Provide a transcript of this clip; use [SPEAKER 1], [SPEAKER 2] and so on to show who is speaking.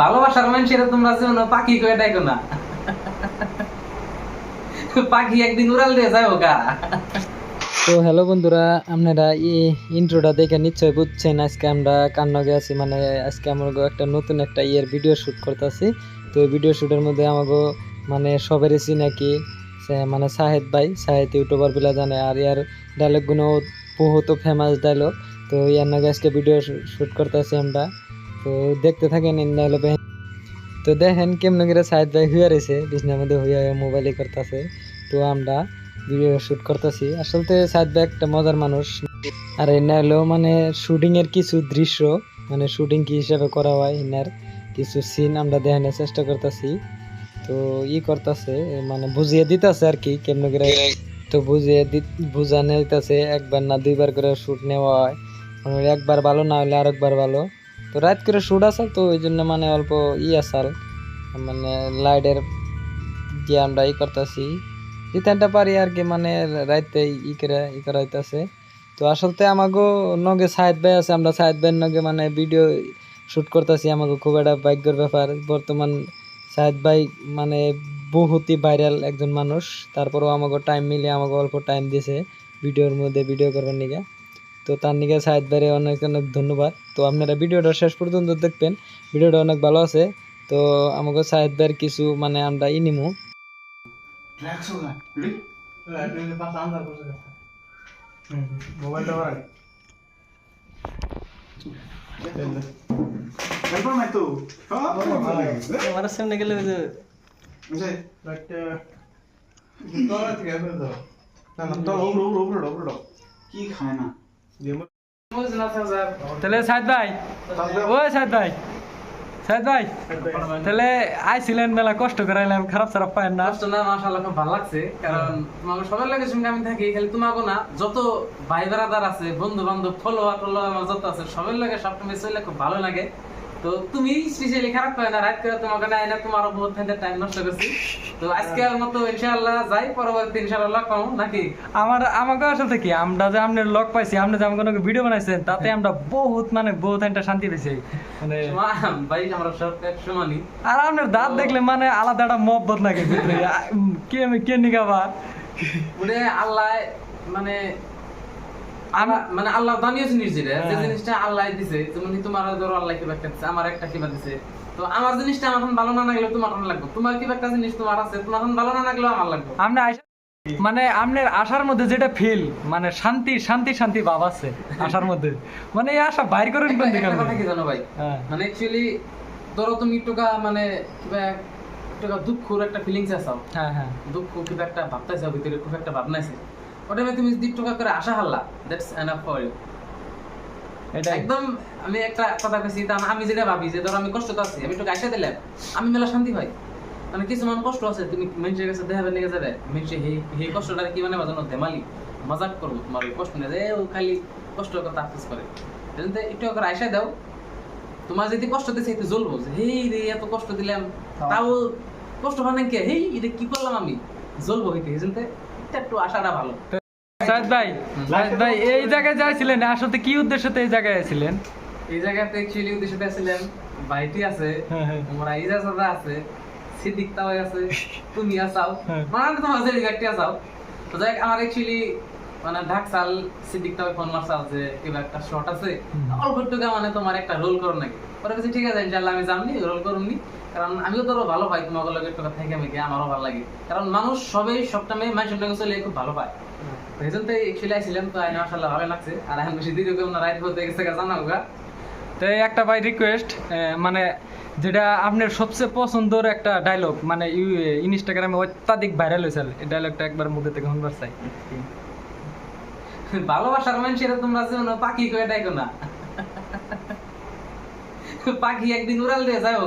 [SPEAKER 1] ভালোবাসার মানুষের তোমরা যেন পাখি কয়ে ডাকো না। পাখি একদিন উড়াল দিয়ে যাব গা।
[SPEAKER 2] তো হ্যালো বন্ধুরা, আপনারা এই ইন্ট্রোটা দেখে নিশ্চয়ই বুঝছেন, আজকে আমরা কান্নগে আছি? মানে আজকে আমার একটা নতুন একটা ইয়ের ভিডিও শ্যুট করতেছি। তো এই ভিডিও শ্যুটের মধ্যে আমাকে মানে সবেরই চিনাকি মানে সাহেদ ভাই। সাহেদ ইউটিউবার বিলা জানে, আর ইয়ার ডায়লগগুলো বহুত ফেমাস ডায়লগ তো ইয়ার নাকি আজকে ভিডিও শ্যুট করতেছি আমরা। তো দেখতে থাকেন নাহলে তো দেখেন কেমন করে সাহেদ ভাই হইয়া রয়েছে বিছনার মধ্যে হইয়া মোবাইলে করতেছে। তো আমরা ভিডিও শুট করতেছি। আসলে সাহেদ ভাই একটা মজার মানুষ। আর এনে হলো মানে শুটিং এর কিছু দৃশ্য মানে শুটিং কি হিসাবে করা হয় এনার কিছু সিন আমরা দেখানোর চেষ্টা করতেছি। তো ই করতেছে মানে বুঝিয়ে দিতেছে আর কি কেমন করে। তো বুঝিয়ে দি- বুঝানো হইতাছে, একবার না দুইবার করে শুট নেওয়া হয়। মানে একবার ভালো না হলে আরেকবার ভালো। তো রাত করে শুট আছে, তো ওই জন্য মানে অল্প ই আসাল মানে লাইটের দিয়ে আমরা ই করতেছি জিতানটা পারি আর কি মানে রাইতে ই করে, ই করা হইতাছে তো আসলতে আমাগো নগে সাহেদ ভাই আছে, আমরা সাহেদ ভাইয়ের নগে মানে ভিডিও শুট করতেছি আমাকে খুব একটা ভাগ্যের ব্যাপার। বর্তমান সাহেদ ভাই মানে বহুতই ভাইরাল একজন মানুষ, তারপরেও আমাকে টাইম মিলে আমাকে অল্প টাইম দিয়েছে ভিডিওর মধ্যে ভিডিও করবার নিকে তো তার নিকে সাহেদ ভাইয়ের অনেক অনেক ধন্যবাদ। তো আপনারা ভিডিওটা শেষ পর্যন্ত দেখবেন। ভিডিওটা অনেক ভালো আছে। তো আমাকে সাহেদ ভাইয়ের কিছু মানে আমরা ই নিমু।
[SPEAKER 3] কি খায় না?
[SPEAKER 2] তাহলে ভাই ভাই ভাই, তাহলে আইছিলেন মেলা কষ্ট করাইলাম খারাপ খারাপ পায় না।
[SPEAKER 1] কষ্ট না, মাশাআল্লাহ, খুব ভালো লাগছে, কারণ তোমার সবার লাগে সঙ্গে আমি থাকি, খালি তোমাকে না, যত ভাই ব্রাদার আছে বন্ধু বান্ধব ফলোয়ার টলোয়ার আমার যত আছে, সবার লাগে সবসময় চলে খুব ভালো লাগে। তো তুমি স্পেশালি খারাপ পায় না রাত করে তোমাকে না এনে তোমার বহুত টাইম নষ্ট করছি। তো আজকে আর মতো ইনশাআল্লাহ যাই পরবর্তী ইনশাআল্লাহ লক পাবো নাকি?
[SPEAKER 2] আমার আমাকে আসলে কি আমরা যে আপনার লক পাইছি আপনি যে আমাকে ভিডিও বানাইছেন তাতে আমরা বহুত মানে বহুত একটা শান্তি পেয়েছি মানে
[SPEAKER 1] ভাই আমরা সব এক সমানই।
[SPEAKER 2] আর আপনার দাঁত দেখলে মানে আলাদা একটা মহব্বত লাগে ভিতরে। কে কে নিগাবা
[SPEAKER 1] ওরে আল্লাহ মানে মানে আল্লাহ দানীয় জিনিস যে
[SPEAKER 2] হ্যাঁ।
[SPEAKER 1] জিনিসটা আল্লাহ দিছে যেমন তোমার ধরো আল্লাহ কিবা একটা দিছে আমার একটা কিবা দিছে। তো আমার জিনিসটা আমার ভালো না লাগলে তোমার লাগবে। তোমার কিবা একটা জিনিস তোমার আছে তোমার ভালো না লাগলেও আমার লাগবে।
[SPEAKER 2] আইসা মানে আপনার আশার মধ্যে যেটা ফিল মানে শান্তি শান্তি শান্তি ভাব আছে আশার মধ্যে। মানে এই আশা বাইর করেন কোন দিকে
[SPEAKER 1] কথা কি জানো ভাই?
[SPEAKER 2] হ্যাঁ।
[SPEAKER 1] মানে অ্যাকচুয়ালি ধরো তুমি একটুকা মানে কিবা একটুকা দুঃখর একটা ফিলিংস আসাও
[SPEAKER 2] হ্যাঁ হ্যাঁ।
[SPEAKER 1] দুঃখ কিবা একটা ভাবতেছে ভিতরে খুব একটা ভাবনা আছে। ওটা তুমি যদি একটুকা করে আশা হারলা। দ্যাটস এনাফ ফর ইউ
[SPEAKER 2] এটা
[SPEAKER 1] একদম আমি একটা কথা কইছি তা আমি যেটা ভাবি যে ধর আমি কষ্ট আছি আমি একটু গাইসা দিলাম আমি মেলা শান্তি পাই। মানে কিছু মান কষ্ট আছে তুমি মানুষের কাছে দেখাবে নিয়ে যাবে মানুষে হে হে কষ্টটা কি মানে বাজানো ধেমালি? মজাক করব তোমার ওই কষ্ট নিয়ে যে ও খালি কষ্ট কথা আফসোস করে। এজন্য একটু করে আইসা দাও। তোমার যদি কষ্ট দিছে একটু জ্বলবো যে হেই রে এত কষ্ট দিলাম। তাও কষ্ট হয় না কে? হেই এটা কি করলাম আমি? জ্বলবো হইতে এজন্য এটা একটু আশাটা ভালো।
[SPEAKER 2] সাহেদ ভাই সাহেদ ভাই এই জায়গায় যাইছিলেন আসলে কি উদ্দেশ্যতে এই জায়গায় আছিলেন?
[SPEAKER 1] এই জায়গাতে অ্যাকচুয়ালি ছিলেন ভাইটি আছে
[SPEAKER 2] হ্যাঁ, হ্যাঁ।
[SPEAKER 1] তোমরা আছে সিদ্দিক তাও আছে তুমি আসাও
[SPEAKER 2] হ্যাঁ।
[SPEAKER 1] মানে তোমার যে ব্যক্তি আসাও তো যাই আমার অ্যাকচুয়ালি মানে ঢাকসাল সিদ্দিক তাও ফোন মারসাল যে কিবা একটা শট আছে। অল্প একটু মানে তোমার একটা রোল করো নাকি। পরে বলছি ঠিক আছে ইনশাআল্লাহ আমি জানি রোল করুমনি। কারণ আমিও তোরও ভালো পাই তোমাকে লগে একটু থেকে আমি আমারও ভালো লাগে। কারণ মানুষ সবাই সবটা মেয়ে মানুষের লগে চলে খুব ভালো পায়। তো এই জন্য আইছিলাম তো আইনা মাসাল্লাহ ভালো লাগছে। আর এখন বেশি দিদি না হতে গেছে জানা
[SPEAKER 2] তো একটা ভাই রিকোয়েস্ট মানে যেটা আপনার সবচেয়ে পছন্দের একটা ডায়লগ মানে ইনস্টাগ্রামে অত্যাধিক ভাইরাল হয়েছে। এই ডায়লগটা একবার মুখে থেকে শুনবার চাই।
[SPEAKER 1] ভালোবাসার মানুষের তোমরা যেন পাখি কয়ে ডাইকো না। পাখি একদিন উড়াল দিয়ে যাও